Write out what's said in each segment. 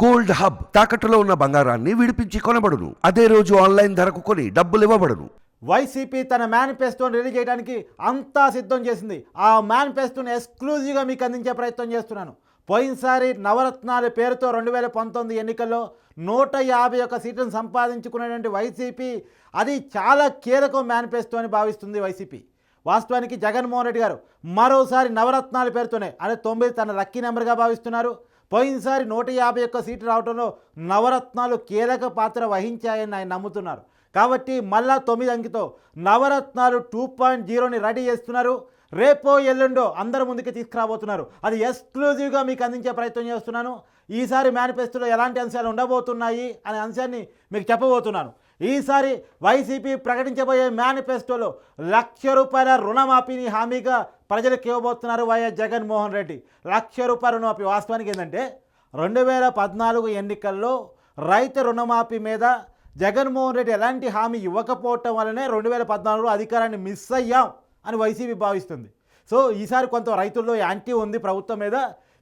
Gold hub తాకట్టులో ఉన్న బంగారాన్ని విడిపించి కొనబడును. అదే రోజు ఆన్లైన్ ధరకు కొని డబ్బులు ఇవ్వబడును. వైసీపీ తన మేనిఫెస్టోని రిలీజ్ చేయడానికి అంతా సిద్ధం చేసింది. ఆ మేనిఫెస్టోని ఎక్స్క్లూజివ్గా మీకు అందించే ప్రయత్నం చేస్తున్నాను. పోయినసారి నవరత్నాల పేరుతో రెండు వేల పంతొమ్మిది ఎన్నికల్లో నూట యాభై ఒక్క సీట్లను సంపాదించుకునేటువంటి వైసీపీ అది చాలా కీలకం మేనిఫెస్టో అని భావిస్తుంది వైసీపీ. వాస్తవానికి జగన్మోహన్ రెడ్డి గారు మరోసారి నవరత్నాల పేరుతోనే అదే తొమ్మిది తన లక్కీ నెంబర్గా భావిస్తున్నారు. పోయినసారి నూట యాభై ఒక్క సీట్లు రావడంలో నవరత్నాలు కీలక పాత్ర వహించాయని ఆయన నమ్ముతున్నారు. కాబట్టి మళ్ళా తొమ్మిది అంకితో నవరత్నాలు టూ పాయింట్ జీరోని రెడీ చేస్తున్నారు. రేపో ఎల్లుండో అందరి ముందుకి తీసుకురాబోతున్నారు. అది ఎక్స్క్లూజివ్గా మీకు అందించే ప్రయత్నం చేస్తున్నాను. ఈసారి మేనిఫెస్టోలో ఎలాంటి అంశాలు ఉండబోతున్నాయి అనే అంశాన్ని మీకు చెప్పబోతున్నాను. ఈసారి వైసీపీ ప్రకటించబోయే మేనిఫెస్టోలో లక్ష రూపాయల రుణమాఫీని హామీగా ప్రజలకు ఇవ్వబోతున్నారు వైఎస్ జగన్మోహన్ రెడ్డి. లక్ష రూపాయల రుణమాఫీ వాస్తవానికి ఏంటంటే రెండు వేల పద్నాలుగు ఎన్నికల్లో రైతు రుణమాఫీ మీద జగన్మోహన్ రెడ్డి ఎలాంటి హామీ ఇవ్వకపోవటం వల్లనే రెండు వేల పద్నాలుగులో అధికారాన్ని మిస్ అయ్యాం అని వైసీపీ భావిస్తుంది. సో ఈసారి కొంత రైతుల్లో యాంటీ ఉంది ప్రభుత్వం మీద.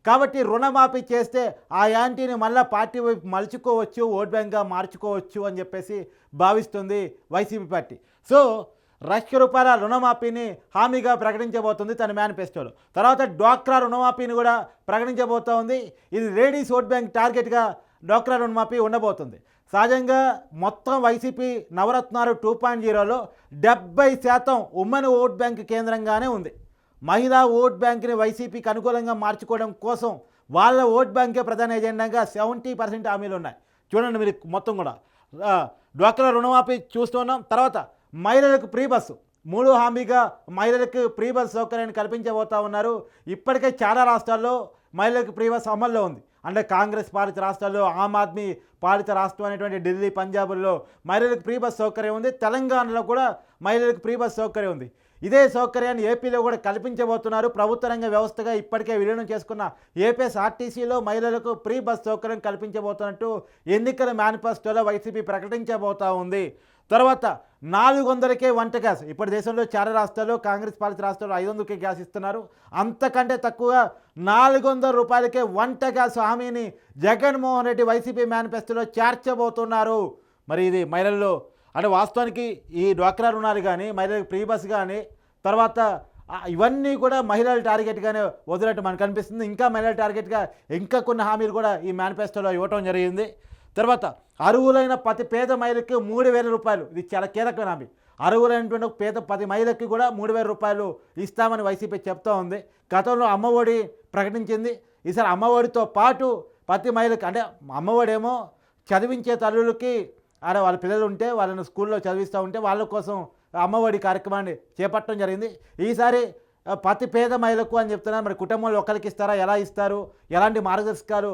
కాబట్టి రుణమాఫీ చేస్తే ఆ యాంటీని మళ్ళీ పార్టీ వైపు మలుచుకోవచ్చు ఓట్ బ్యాంక్గా మార్చుకోవచ్చు అని చెప్పేసి భావిస్తుంది వైసీపీ పార్టీ. సో లక్ష రూపాయల రుణమాఫీని హామీగా ప్రకటించబోతుంది తన మేనిఫెస్టోలో. తర్వాత డ్వాక్రా రుణమాఫీని కూడా ప్రకటించబోతోంది ఇది లేడీస్ ఓట్ బ్యాంక్ టార్గెట్గా డ్వాక్రా రుణమాఫీ ఉండబోతుంది. సహజంగా మొత్తం వైసీపీ నవరత్నాలు టూ పాయింట్ జీరోలో డెబ్బై శాతం ఉమ్మని ఓట్ బ్యాంక్ కేంద్రంగానే ఉంది. మహిళా ఓట్ బ్యాంక్ని వైసీపీకి అనుకూలంగా మార్చుకోవడం కోసం వాళ్ళ ఓట్ బ్యాంకే ప్రధాన ఎజెండాగా సెవెంటీ పర్సెంట్ హామీలు ఉన్నాయి. చూడండి మీరు మొత్తం కూడా. డ్వాక్రా రుణమాఫీ చూస్తున్నాం తర్వాత మహిళలకు ఫ్రీ బస్సు. మూడు హామీగా మహిళలకు ఫ్రీ బస్ సౌకర్యాన్ని కల్పించబోతా ఉన్నారు. ఇప్పటికే చాలా రాష్ట్రాల్లో మహిళలకు ఫ్రీ బస్ అమల్లో ఉంది. అంటే కాంగ్రెస్ పాలిత రాష్ట్రాల్లో ఆమ్ ఆద్మీ పాలిత రాష్ట్రం అనేటువంటి ఢిల్లీ పంజాబ్లో మహిళలకు ఫ్రీ బస్ సౌకర్యం ఉంది. తెలంగాణలో కూడా మహిళలకు ఫ్రీ బస్ సౌకర్యం ఉంది. ఇదే సౌకర్యాన్ని ఏపీలో కూడా కల్పించబోతున్నారు. ప్రభుత్వ రంగ వ్యవస్థగా ఇప్పటికే విలీనం చేసుకున్న ఏపీఎస్ఆర్టీసీలో మహిళలకు ఫ్రీ బస్ సౌకర్యం కల్పించబోతున్నట్టు ఎన్నికల మేనిఫెస్టోలో వైసీపీ ప్రకటించబోతా ఉంది. తర్వాత నాలుగు వందలకే వంట గ్యాస్. ఇప్పుడు దేశంలో చాలా రాష్ట్రాల్లో కాంగ్రెస్ పాలిత రాష్ట్రాల్లో ఐదు వందలకే గ్యాస్ ఇస్తున్నారు. అంతకంటే తక్కువగా నాలుగు వందల రూపాయలకే వంట గ్యాస్ హామీని జగన్మోహన్ రెడ్డి వైసీపీ మేనిఫెస్టోలో చేర్చబోతున్నారు. మరి ఇది మహిళల్లో అంటే వాస్తవానికి ఈ డ్వాక్రా రుణాలు కానీ మహిళలకు ఫ్రీ బస్ కానీ తర్వాత ఇవన్నీ కూడా మహిళల టార్గెట్గానే వదిలినట్టు మనకు అనిపిస్తుంది. ఇంకా మహిళల టార్గెట్గా ఇంకా కొన్ని హామీలు కూడా ఈ మేనిఫెస్టోలో ఇవ్వటం జరిగింది. తర్వాత అరువులైన ప్రతి పేద మహిళకి మూడు వేల రూపాయలు. ఇది చాలా కీలకమైన హామీ. అరువులైనటువంటి ఒక పేద పది మహిళకి కూడా మూడు వేల రూపాయలు ఇస్తామని వైసీపీ చెప్తా ఉంది. గతంలో అమ్మఒడి ప్రకటించింది. ఈసారి అమ్మఒడితో పాటు ప్రతి మహిళకి అంటే అమ్మఒడేమో చదివించే తల్లులకి ఆడ వాళ్ళ పిల్లలు ఉంటే వాళ్ళని స్కూల్లో చదివిస్తూ ఉంటే వాళ్ళ కోసం అమ్మఒడి కార్యక్రమాన్ని చేపట్టడం జరిగింది. ఈసారి ప్రతి పేద మహిళకు అని చెప్తున్నారు. మరి కుటుంబంలో ఒకరికి ఇస్తారా? ఎలా ఇస్తారు? ఎలాంటి మార్గదర్శకాలు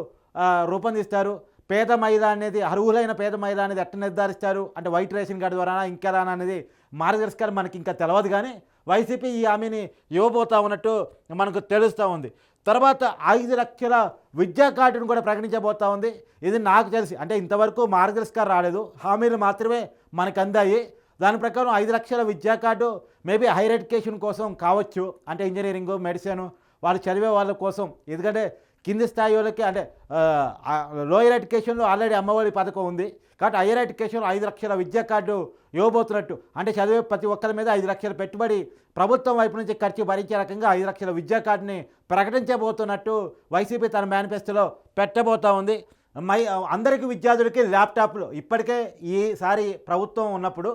రూపొందిస్తారు? పేద మైదా అనేది అర్హులైన పేద మైదా అనేది ఎట్ట నిర్ధారిస్తారు? అంటే వైట్ రేషన్ కార్డు ద్వారా ఇంకెలా అనేది మార్గదర్శకాలు మనకి ఇంకా తెలియదు కానీ వైసీపీ ఈ హామీని ఇవ్వబోతా ఉన్నట్టు మనకు తెలుస్తూ ఉంది. తర్వాత ఐదు లక్షల విద్యా కార్డును కూడా ప్రకటించబోతా ఉంది. ఇది నాకు తెలిసి అంటే ఇంతవరకు మార్గదర్శకాలు రాలేదు. హామీలు మాత్రమే మనకు అందాయి. దాని ప్రకారం ఐదు లక్షల విద్యా కార్డు మేబీ హైయర్ ఎడ్యుకేషన్ కోసం కావచ్చు. అంటే ఇంజనీరింగ్ మెడిసిన్ వాళ్ళు చదివే వాళ్ళ కోసం. ఎందుకంటే కింది స్థాయి వాళ్ళకి అంటే లోయర్ ఎడ్యుకేషన్లో ఆల్రెడీ అమ్మఒడి పథకం ఉంది. కాబట్టి హయ్యర్ ఎడ్యుకేషన్లో ఐదు లక్షల విద్యా కార్డు ఇవ్వబోతున్నట్టు. అంటే చదివే ప్రతి ఒక్కరి మీద ఐదు లక్షల పెట్టుబడి ప్రభుత్వం వైపు నుంచి ఖర్చు భరించే రకంగా ఐదు లక్షల విద్యా కార్డుని ప్రకటించబోతున్నట్టు వైసీపీ తన మేనిఫెస్టోలో పెట్టబోతా ఉంది. మై అందరికీ విద్యార్థులకి ల్యాప్టాప్లు. ఇప్పటికే ఈసారి ప్రభుత్వం ఉన్నప్పుడు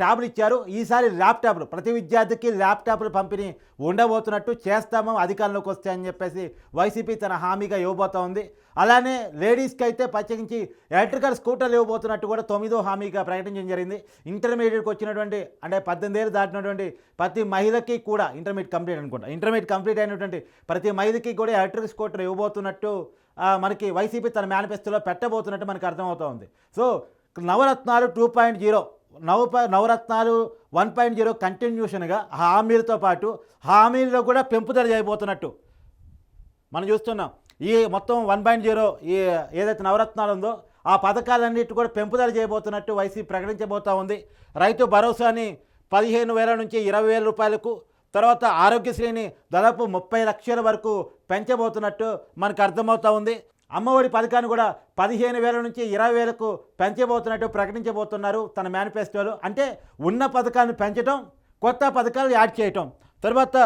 ట్యాబ్లు ఇచ్చారు. ఈసారి ల్యాప్టాప్లు ప్రతి విద్యార్థికి ల్యాప్టాప్లు పంపిణీ ఉండబోతున్నట్టు చేస్తాము. అధికారంలోకి వస్తే అని చెప్పేసి వైసీపీ తన హామీగా ఇవ్వబోతా ఉంది. అలానే లేడీస్కి అయితే ప్రత్యేకించి ఎలక్ట్రికల్ స్కూటర్లు ఇవ్వబోతున్నట్టు కూడా తొమ్మిదో హామీగా ప్రకటించడం జరిగింది. ఇంటర్మీడియట్కి వచ్చినటువంటి అంటే పద్దెనిమిది ఏళ్ళు దాటినటువంటి ప్రతి మహిళకి కూడా ఇంటర్మీడియట్ కంప్లీట్ అనుకుంటా ఇంటర్మీడియట్ కంప్లీట్ అయినటువంటి ప్రతి మహిళకి కూడా ఎలక్ట్రిక్ స్కూటర్ ఇవ్వబోతున్నట్టు మనకి వైసీపీ తన మేనిఫెస్టోలో పెట్టబోతున్నట్టు మనకు అర్థమవుతా ఉంది. So Navaratnalu two point zero నవ నవరత్నాలు వన్ పాయింట్ జీరో కంటిన్యూషన్గా హామీలతో పాటు హామీలో కూడా పెంపుదల చేయబోతున్నట్టు మనం చూస్తున్నాం. ఈ మొత్తం వన్ పాయింట్ జీరో ఈ ఏదైతే నవరత్నాలు ఉందో ఆ పథకాలన్నిటి కూడా పెంపుదల చేయబోతున్నట్టు వైసీపీ ప్రకటించబోతా ఉంది. రైతు భరోసాని పదిహేను వేల నుంచి ఇరవై వేల రూపాయలకు తర్వాత ఆరోగ్యశ్రీని దాదాపు ముప్పై లక్షల వరకు పెంచబోతున్నట్టు మనకు అర్థమవుతూ ఉంది. అమ్మఒడి పథకాన్ని కూడా పదిహేను వేల నుంచి ఇరవై వేలకు పెంచబోతున్నట్టు ప్రకటించబోతున్నారు తన మేనిఫెస్టోలో. అంటే ఉన్న పథకాన్ని పెంచడం కొత్త పథకాలు యాడ్ చేయటం. తర్వాత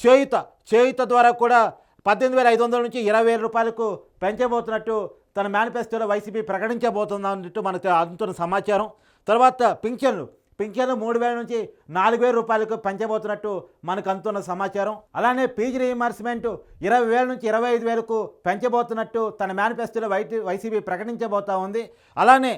చేయుత చేయుత ద్వారా కూడా పద్దెనిమిది వేల ఐదు వందల నుంచి ఇరవై వేల రూపాయలకు పెంచబోతున్నట్టు తన మేనిఫెస్టోలో వైసీపీ ప్రకటించబోతుందన్నట్టు మనకు అందుతున్న సమాచారం. తర్వాత పింఛన్లు. పింఛను మూడు వేల నుంచి నాలుగు వేల రూపాయలకు పెంచబోతున్నట్టు మనకు అందుతున్న సమాచారం. అలానే పీజీ రీఎంబర్స్మెంట్ ఇరవై వేల నుంచి ఇరవై ఐదు వేలకు పెంచబోతున్నట్టు తన మేనిఫెస్టోలో వైటీ వైసీపీ ప్రకటించబోతా ఉంది. అలానే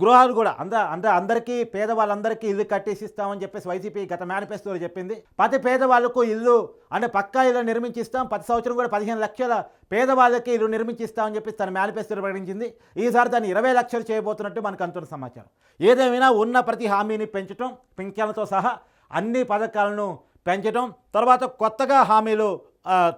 గృహాలు కూడా అంద అంద అందరికీ పేదవాళ్ళందరికీ ఇల్లు కట్టేసి ఇస్తామని చెప్పేసి వైసీపీ గత మేనిఫెస్టోలో చెప్పింది. ప్రతి పేదవాళ్ళకు ఇల్లు అంటే పక్కా ఇల్లు నిర్మించిస్తాం. ప్రతి సంవత్సరం కూడా పదిహేను లక్షల పేదవాళ్ళకి ఇల్లు నిర్మించిస్తామని చెప్పేసి తన మేనిఫెస్టోలో ప్రకటించింది. ఈసారి దాన్ని ఇరవై లక్షలు చేయబోతున్నట్టు మనకు అంతున్న సమాచారం. ఏదేమైనా ఉన్న ప్రతి హామీని పెంచడం పింఛన్లతో సహా అన్ని పథకాలను పెంచడం తర్వాత కొత్తగా హామీలు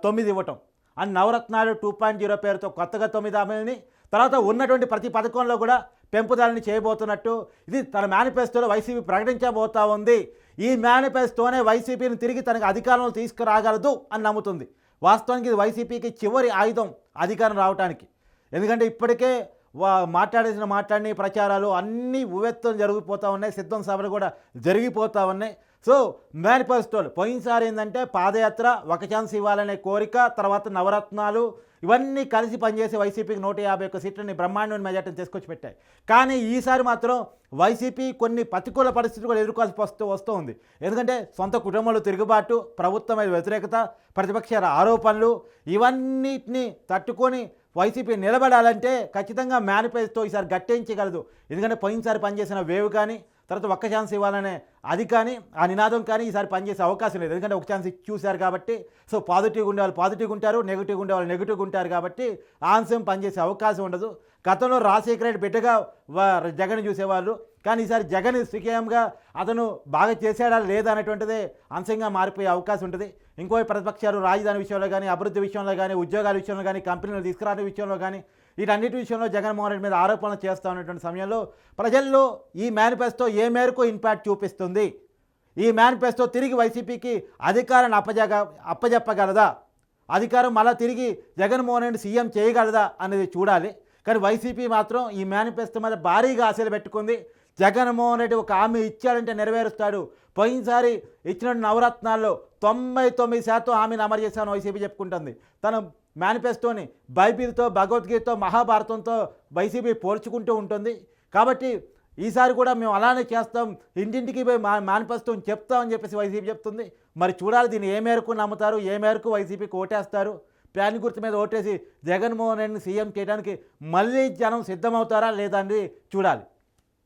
తొమ్మిది ఇవ్వటం. And Navaratnalu two point zero పేరుతో కొత్తగా తొమ్మిది హామీలని తర్వాత ఉన్నటువంటి ప్రతి పథకంలో కూడా పెంపుదలని చేయబోతున్నట్టు ఇది తన మేనిఫెస్టోలో వైసీపీ ప్రకటించబోతా ఉంది. ఈ మేనిఫెస్టోనే వైసీపీని తిరిగి తనకు అధికారంలో తీసుకురాగలదు అని నమ్ముతుంది. వాస్తవానికి ఇది వైసీపీకి చివరి ఆయుధం అధికారం రావడానికి ఎందుకంటే ఇప్పటికే వా మాట్లాడేసిన మాట్లాడిన ప్రచారాలు అన్నీ ఉవ్వెత్తం జరిగిపోతూ ఉన్నాయి. సిద్ధం సభలు కూడా జరిగిపోతూ ఉన్నాయి. సో మేనిఫెస్టోలు పోయినసారి ఏంటంటే పాదయాత్ర ఒక ఛాన్స్ ఇవ్వాలనే కోరిక తర్వాత నవరత్నాలు ఇవన్నీ కలిసి పనిచేసి వైసీపీకి నూట యాభై ఒక్క సీట్లని బ్రహ్మాండమైన మెజార్టీని తీసుకొచ్చి పెట్టాయి. కానీ ఈసారి మాత్రం వైసీపీ కొన్ని ప్రతికూల పరిస్థితులు కూడా ఎదుర్కోవాల్సి వస్తూ వస్తూ ఉంది. ఎందుకంటే సొంత కుటుంబంలో తిరుగుబాటు ప్రభుత్వం మీద వ్యతిరేకత ప్రతిపక్ష ఆరోపణలు ఇవన్నిటిని తట్టుకొని వైసీపీ నిలబడాలంటే ఖచ్చితంగా మేనిఫెస్టో ఈసారి గట్టేయించగలదు. ఎందుకంటే పోయినసారి పనిచేసిన వేవ్ కానీ తర్వాత ఒక్క ఛాన్స్ ఇవ్వాలనే అది కానీ ఆ నినాదం కానీ ఈసారి పనిచేసే అవకాశం లేదు. ఎందుకంటే ఒక ఛాన్స్ చూశారు కాబట్టి సో పాజిటివ్గా ఉండే వాళ్ళు పాజిటివ్గా ఉంటారు నెగిటివ్గా ఉండే వాళ్ళు నెగిటివ్గా ఉంటారు కాబట్టి ఆ అంశం పనిచేసే అవకాశం ఉండదు. గతంలో రాజశేఖర రెడ్డి బిడ్డగా జగన్ చూసేవాళ్ళు. కానీ ఈసారి జగన్ సుఖేయంగా అతను బాగా చేశాడా లేదా అనేటువంటిదే అంశంగా మారిపోయే అవకాశం ఉంటుంది. ఇంకో ప్రతిపక్షాలు రాజధాని విషయంలో కానీ అభివృద్ధి విషయంలో కానీ ఉద్యోగాల విషయంలో కానీ కంపెనీలు తీసుకురాని విషయంలో కానీ వీటన్నిటి విషయంలో జగన్మోహన్ రెడ్డి మీద ఆరోపణలు చేస్తూ ఉన్నటువంటి సమయంలో ప్రజల్లో ఈ మేనిఫెస్టో ఏ మేరకు ఇంపాక్ట్ చూపిస్తుంది? ఈ మేనిఫెస్టో తిరిగి వైసీపీకి అధికారాన్ని అప్పజగ అప్పజెప్పగలదా? అధికారం మళ్ళా తిరిగి జగన్మోహన్ రెడ్డి సీఎం చేయగలదా అనేది చూడాలి. కానీ వైసీపీ మాత్రం ఈ మేనిఫెస్టో మీద భారీగా ఆశలు పెట్టుకుంది. జగన్మోహన్ రెడ్డి ఒక హామీ ఇచ్చాడంటే నెరవేరుస్తాడు. పోయినసారి ఇచ్చిన నవరత్నాల్లో తొంభై తొమ్మిది శాతం హామీని అమలు చేశాను వైసీపీ చెప్పుకుంటుంది. తను మేనిఫెస్టోని బైబిల్తో భగవద్గీతతో మహాభారతంతో వైసీపీ పోల్చుకుంటూ ఉంటుంది. కాబట్టి ఈసారి కూడా మేము అలానే చేస్తాం. ఇంటింటికి పోయి మా మేనిఫెస్టోని చెప్తామని చెప్పేసి వైసీపీ చెప్తుంది. మరి చూడాలి దీన్ని ఏ మేరకు నమ్ముతారు ఏ మేరకు వైసీపీకి ఓటేస్తారు. ప్యాన్ గుర్తు మీద ఓటేసి జగన్మోహన్ రెడ్డిని సీఎం చేయడానికి మళ్ళీ జనం సిద్ధమవుతారా లేదా అనేది చూడాలి.